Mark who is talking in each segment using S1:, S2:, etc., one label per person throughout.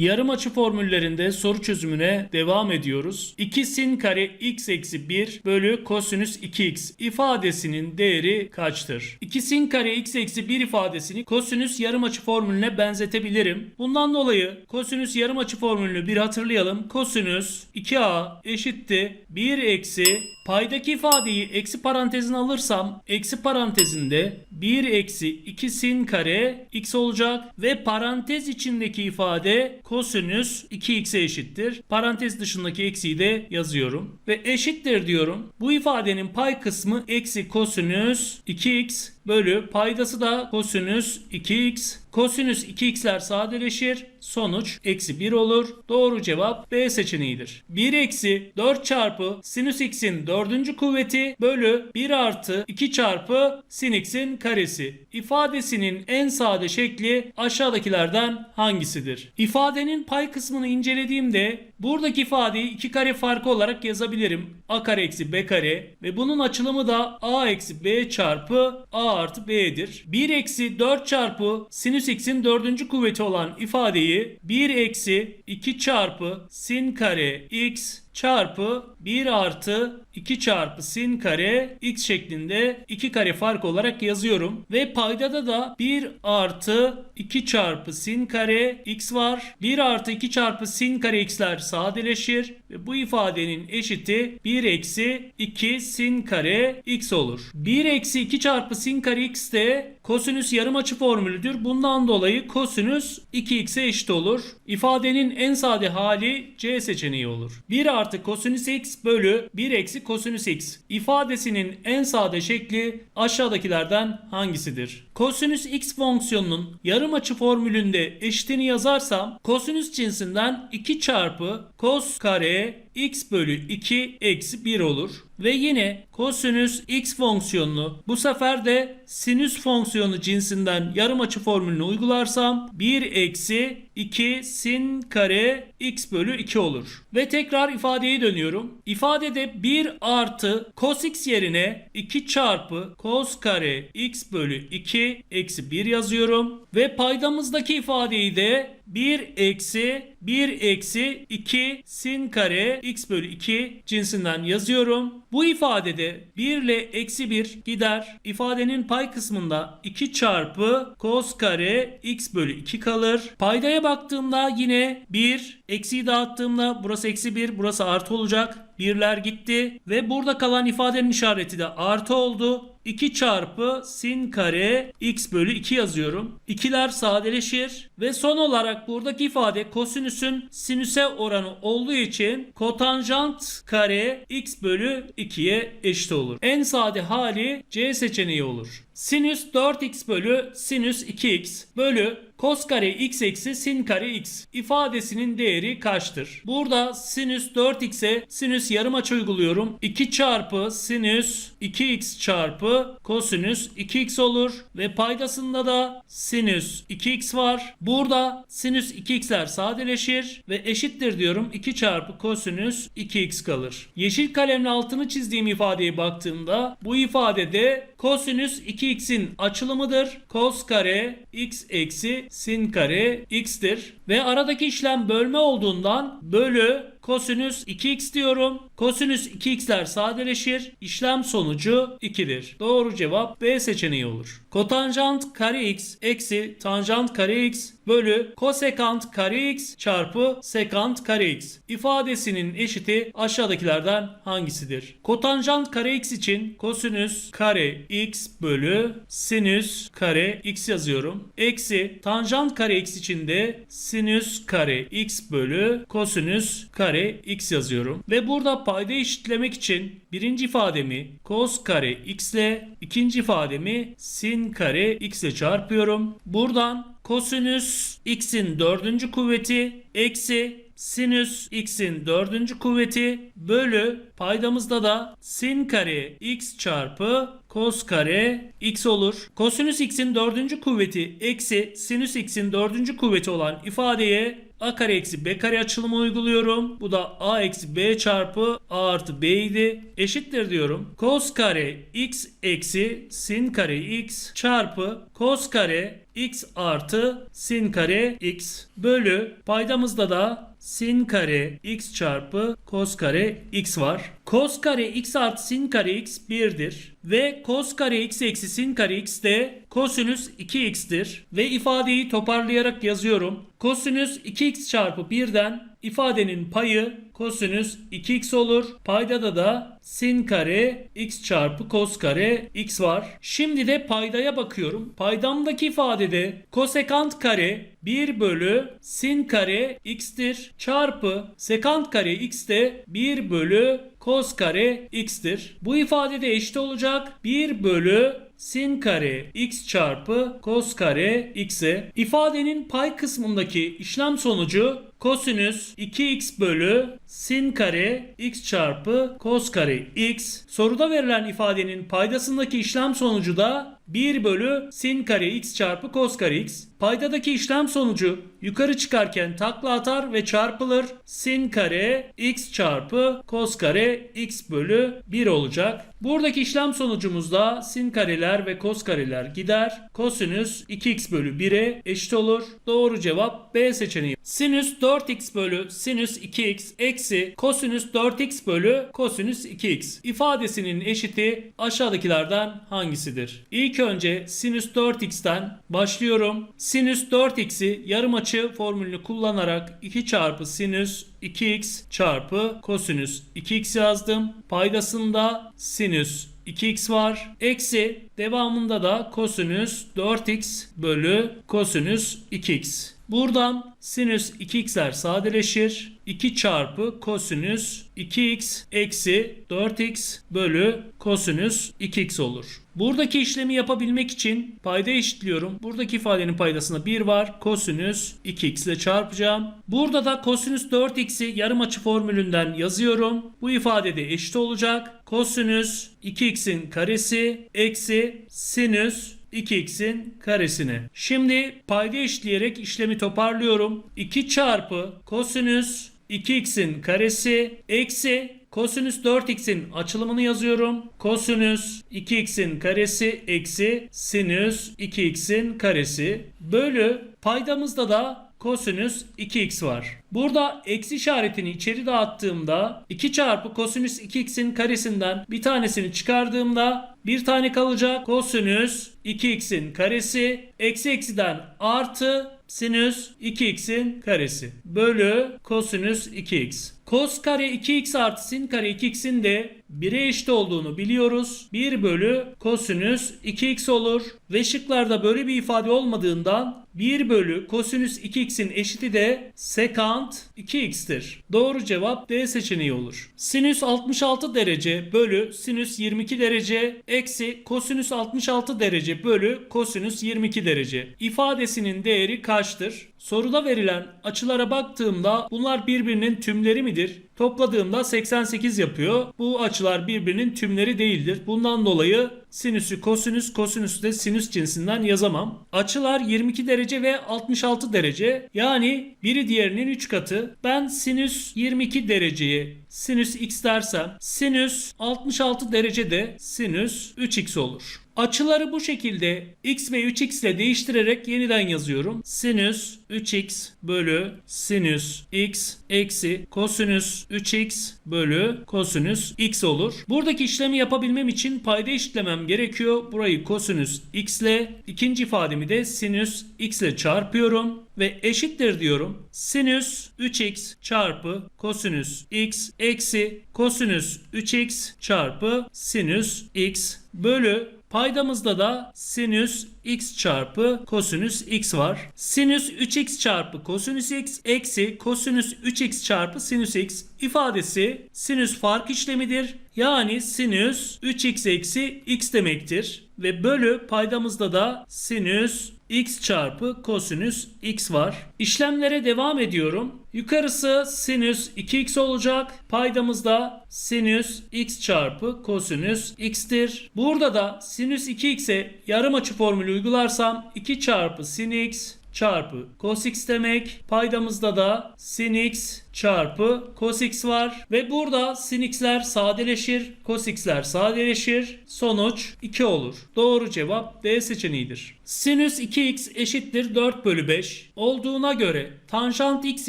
S1: Yarım açı formüllerinde soru çözümüne devam ediyoruz. 2 sin kare x eksi 1 bölü kosinüs 2x ifadesinin değeri kaçtır? 2 sin kare x eksi 1 ifadesini kosinüs yarım açı formülüne benzetebilirim. Bundan dolayı kosinüs yarım açı formülünü bir hatırlayalım. Kosinüs 2a eşitti 1 eksi paydaki ifadeyi eksi parantezine alırsam eksi parantezinde 1 eksi 2 sin kare x olacak ve parantez içindeki ifade kosinüs 2x'e eşittir. Parantez dışındaki eksiyi de yazıyorum ve eşittir diyorum. Bu ifadenin pay kısmı eksi kosinüs 2x bölü paydası da kosinüs 2x. Kosinüs 2x'ler sadeleşir. Sonuç eksi 1 olur. Doğru cevap B seçeneğidir. 1 eksi 4 çarpı sinüs x'in dördüncü kuvveti bölü 1 artı 2 çarpı sin x'in karesi. İfadesinin en sade şekli aşağıdakilerden hangisidir? İfadenin pay kısmını incelediğimde buradaki ifadeyi 2 kare farkı olarak yazabilirim. a kare eksi b kare ve bunun açılımı da a eksi b çarpı a artı b'dir. 1 eksi 4 çarpı sinüs x'in dördüncü kuvveti olan ifadeyi 1 eksi 2 çarpı sin kare x çarpı 1 artı 2 çarpı sin kare x şeklinde 2 kare fark olarak yazıyorum. Ve paydada da 1 artı 2 çarpı sin kare x var. 1 artı 2 çarpı sin kare x'ler sadeleşir. Ve bu ifadenin eşiti 1 eksi 2 sin kare x olur. 1 eksi 2 çarpı sin kare x de kosinüs yarım açı formülüdür. Bundan dolayı kosinüs 2x'e eşit olur. İfadenin en sade hali C seçeneği olur. 1 artı kosinüs x bölü 1 eksi kosinüs x ifadesinin en sade şekli aşağıdakilerden hangisidir? Kosinüs x fonksiyonunun yarım açı formülünde eşitini yazarsam kosinüs cinsinden 2 çarpı kos kare x bölü 2 eksi 1 olur. Ve yine kosinüs x fonksiyonunu bu sefer de sinüs fonksiyonu cinsinden yarım açı formülünü uygularsam 1 eksi 2 sin kare x bölü 2 olur. Ve tekrar ifadeye dönüyorum. İfadede 1 artı cos x yerine 2 çarpı cos kare x bölü 2 eksi 1 yazıyorum. Ve paydamızdaki ifadeyi de 1 eksi 1 eksi 2 sin kare x bölü 2 cinsinden yazıyorum. Bu ifadede 1 ile eksi 1 gider. İfadenin pay kısmında 2 çarpı cos kare x bölü 2 kalır. Paydaya baktığımda yine 1 eksiyi dağıttığımda burası eksi 1 burası artı olacak. Birler gitti ve burada kalan ifadenin işareti de artı oldu. 2 çarpı sin kare x bölü 2 yazıyorum. İkiler sadeleşir ve son olarak buradaki ifade kosinüsün sinüse oranı olduğu için kotanjant kare x bölü 2'ye eşit olur. En sade hali C seçeneği olur. Sinüs 4x bölü sinüs 2x bölü cos kare x eksi sin kare x ifadesinin değeri kaçtır? Burada sinüs 4x'e sinüs yarım açı uyguluyorum. 2 çarpı sinüs 2x çarpı kosinüs 2x olur ve paydasında da sinüs 2x var. Burada sinüs 2x'ler sadeleşir ve eşittir diyorum 2 çarpı kosinüs 2x kalır. Yeşil kalemle altını çizdiğim ifadeye baktığımda bu ifadede kosinüs 2x'in açılımıdır. Kos kare x eksi sin kare x'tir. Ve aradaki işlem bölme olduğundan bölü kosinüs 2x diyorum. Kosinüs 2x'ler sadeleşir. İşlem sonucu 2'dir. Doğru cevap B seçeneği olur. Kotanjant kare x eksi tanjant kare x bölü kosekant kare x çarpı sekant kare x ifadesinin eşiti aşağıdakilerden hangisidir? Kotanjant kare x için kosinüs kare x bölü sinüs kare x yazıyorum. Eksi tanjant kare x için de sinüs kare x bölü kosinüs kare x yazıyorum. Ve burada payda eşitlemek için birinci ifademi cos kare x ile ikinci ifademi sin kare x ile çarpıyorum. Buradan kosinüs x'in dördüncü kuvveti eksi sinüs x'in dördüncü kuvveti bölü paydamızda da sin kare x çarpı cos kare x olur. Kosinüs x'in dördüncü kuvveti eksi sinüs x'in dördüncü kuvveti olan ifadeye a kare eksi b kare açılımı uyguluyorum. Bu da a eksi b çarpı a artı b idi. Eşittir diyorum. Cos kare x eksi sin kare x çarpı cos kare x artı sin kare x bölü paydamızda da sin kare x çarpı cos kare x var. Cos kare x artı sin kare x 1'dir. Ve cos kare x eksi sin kare x de kosinüs 2x'tir. Ve ifadeyi toparlayarak yazıyorum. Kosinüs 2x çarpı 1'den ifadenin payı kosinüs 2x olur. Paydada da sin kare x çarpı cos kare x var. Şimdi de paydaya bakıyorum. Paydamdaki ifadede kosekant kare 1 bölü sin kare x'tir çarpı sekant kare x de 1 bölü cos kare x'tir. Bu ifadede eşit olacak 1 bölü sin kare x çarpı cos kare x'e. İfadenin pay kısmındaki işlem sonucu kosinüs 2x bölü sin kare x çarpı cos kare x. Soruda verilen ifadenin paydasındaki işlem sonucu da 1 bölü sin kare x çarpı cos kare x. Paydadaki işlem sonucu yukarı çıkarken takla atar ve çarpılır. Sin kare x çarpı cos kare x bölü 1 olacak. Buradaki işlem sonucumuzda sin kareler ve cos kareler gider. Kosinüs 2x bölü 1'e eşit olur. Doğru cevap B seçeneği. Sinüs 4x bölü sinüs 2x eksi kosinüs 4x bölü kosinüs 2x ifadesinin eşiti aşağıdakilerden hangisidir? İlk önce sinüs 4x'ten başlıyorum. Sinüs 4x'i yarım açı formülünü kullanarak 2 çarpı sinüs 2x çarpı kosinüs 2x yazdım. Paydasında sinüs 2x var. Eksi devamında da kosinüs 4x bölü kosinüs 2x. Buradan sinüs 2x'ler sadeleşir. 2 çarpı kosinüs 2x eksi 4x bölü kosinüs 2x olur. Buradaki işlemi yapabilmek için payda eşitliyorum. Buradaki ifadenin paydasında 1 var. Kosinüs 2x ile çarpacağım. Burada da kosinüs 4x'i yarım açı formülünden yazıyorum. Bu ifadede eşit olacak. Kosinüs 2x'in karesi eksi sinüs 2x'in karesini. Şimdi payda eşitleyerek işlemi toparlıyorum. 2 çarpı kosinüs 2x'in karesi eksi kosinüs 4x'in açılımını yazıyorum. Kosinüs 2x'in karesi eksi sinüs 2x'in karesi bölü paydamızda da kosinüs 2x var. Burada eksi işaretini içeri dağıttığımda 2 çarpı kosinüs 2x'in karesinden bir tanesini çıkardığımda bir tane kalacak. Kosinüs 2x'in karesi eksi eksiden artı sinüs 2x'in karesi bölü kosinüs 2x. Kos kare 2x artı sin kare 2x'in de 1'e eşit olduğunu biliyoruz. 1 bölü kosinüs 2x olur. Ve şıklarda böyle bir ifade olmadığından 1 bölü kosinüs 2x'in eşiti de sekant 2x'tir. Doğru cevap D seçeneği olur. Sinüs 66 derece bölü sinüs 22 derece eksi kosinüs 66 derece bölü kosinüs 22 derece. İfadesinin değeri kaçtır? Soruda verilen açılara baktığımda bunlar birbirinin tümleri midir? Topladığımda 88 yapıyor. Bu açılar birbirinin tümleri değildir. Bundan dolayı sinüsü kosinüs, kosinüsü de sinüs cinsinden yazamam. Açılar 22 derece ve 66 derece. Yani biri diğerinin 3 katı. Ben sinüs 22 dereceye sinüs x dersem sinüs 66 derecede sinüs 3x olur. Açıları bu şekilde x ve 3x ile değiştirerek yeniden yazıyorum. Sinüs 3x bölü sinüs x eksi kosinüs 3x bölü kosinüs x olur. Buradaki işlemi yapabilmem için payda eşitlemem gerekiyor. Burayı kosinüs x ile ikinci ifademi de sinüs x ile çarpıyorum ve eşittir diyorum. Sinüs 3x çarpı kosinüs x eksi kosinüs 3x çarpı sinüs x bölü Paydamızda da sinüs x çarpı kosinüs x var. Sinüs 3x çarpı kosinüs x eksi kosinüs 3x çarpı sinüs x ifadesi sinüs fark işlemidir. Yani sinüs 3x eksi x demektir. Ve bölü paydamızda da sinüs x çarpı kosinüs x var. İşlemlere devam ediyorum. Yukarısı sinüs 2x olacak. Paydamızda sinüs x çarpı kosinüs x'tir. Burada da sinüs 2x'e yarım açı formülü uygularsam 2 çarpı sin x çarpı cos x demek. Paydamızda da sin x çarpı cos x var. Ve burada sin x'ler sadeleşir. Cos x'ler sadeleşir. Sonuç 2 olur. Doğru cevap D seçeneğidir. Sinüs 2x eşittir 4 bölü 5 olduğuna göre tanjant x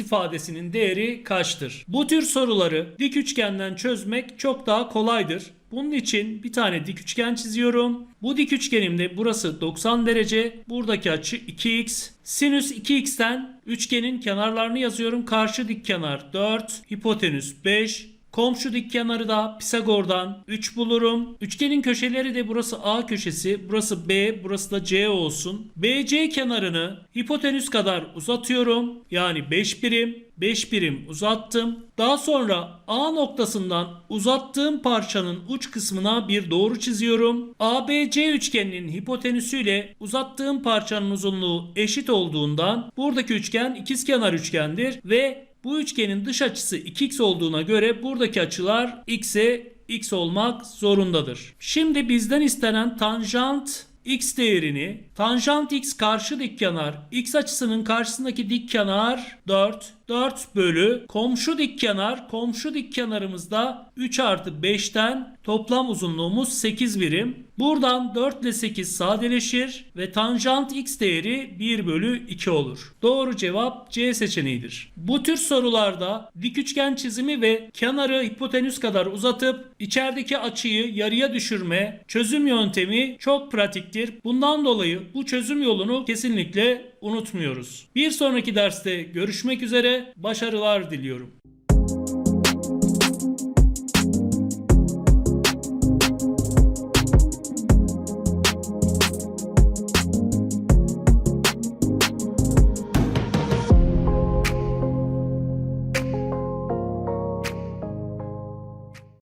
S1: ifadesinin değeri kaçtır? Bu tür soruları dik üçgenden çözmek çok daha kolaydır. Bunun için bir tane dik üçgen çiziyorum. Bu dik üçgenimde burası 90 derece. Buradaki açı 2x. Sinüs 2x'ten üçgenin kenarlarını yazıyorum. Karşı dik kenar 4, hipotenüs 5, Komşu dik kenarı da Pisagor'dan 3 bulurum. Üçgenin köşeleri de burası A köşesi, burası B, burası da C olsun. BC kenarını hipotenüs kadar uzatıyorum. Yani 5 birim. 5 birim uzattım. Daha sonra A noktasından uzattığım parçanın uç kısmına bir doğru çiziyorum. ABC üçgeninin hipotenüsüyle uzattığım parçanın uzunluğu eşit olduğundan buradaki üçgen ikizkenar üçgendir ve bu üçgenin dış açısı 2x olduğuna göre buradaki açılar x'e x olmak zorundadır. Şimdi bizden istenen tanjant x değerini tanjant x karşı dik kenar x açısının karşısındaki dik kenar 4 4 bölü komşu dik kenar komşu dik kenarımızda 3 artı 5'ten toplam uzunluğumuz 8 birim. Buradan 4 ile 8 sadeleşir ve tanjant x değeri 1 bölü 2 olur. Doğru cevap C seçeneğidir. Bu tür sorularda dik üçgen çizimi ve kenarı hipotenüs kadar uzatıp içerideki açıyı yarıya düşürme çözüm yöntemi çok pratiktir. Bundan dolayı bu çözüm yolunu kesinlikle unutmuyoruz. Bir sonraki derste görüşmek üzere başarılar diliyorum.